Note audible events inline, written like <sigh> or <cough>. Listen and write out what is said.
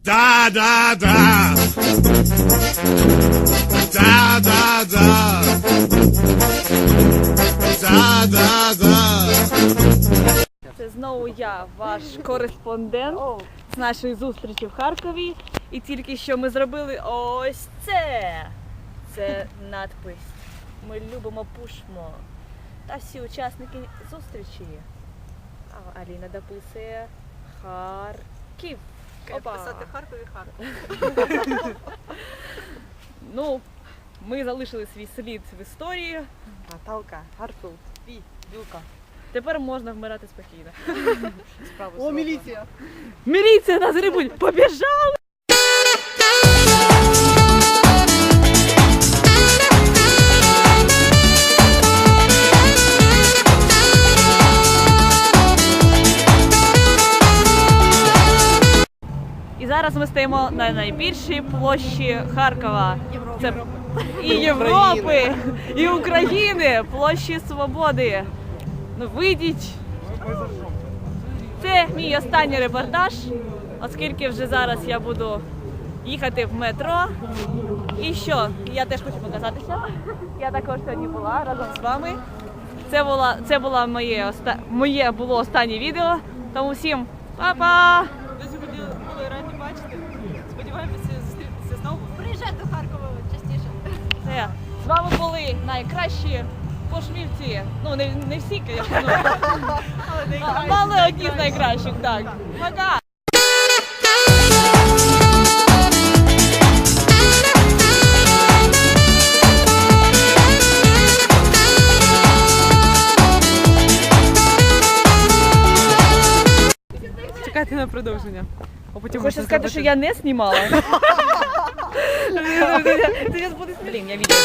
Да, да, да. Да, да, да. Да, да, да. Це знову я, ваш кореспондент з нашої зустрічі в Харкові. І тільки що ми зробили ось це. Це надпис. Ми любимо пушмо. Та всі учасники зустрічі. А Аліна дописує Харків. Опа. Писати Харкові Харків. <laughs> Ну, ми залишили свій слід в історії. Наталка, Харків, твій, Вілка. Тепер можна вмирати спокійно. Справу О, міліція! Міліція нас рибуть! Побіжали! Зараз ми стоїмо на найбільшій площі Харкова. Це і Європи, і України, площі Свободи. Ну вийдіть. Це мій останній репортаж, оскільки вже зараз я буду їхати в метро. І що? Я теж хочу показатися. Я також сьогодні була разом з вами. Це була це була моє оста... моє було останнє відео. Тому всім па-па! Дуже були, були раді бачити. Сподіваємося зустрітися знову. Приїжджай до Харкова частіше. Все. З вами були найкращі пошмівці. Ну не, не всі, звісно, Але але одні з найкращих, так. Пока! Чекайте на продовження. А потім Хочу сказати, що я не знімала. Ти зараз буде. Блін, я відео.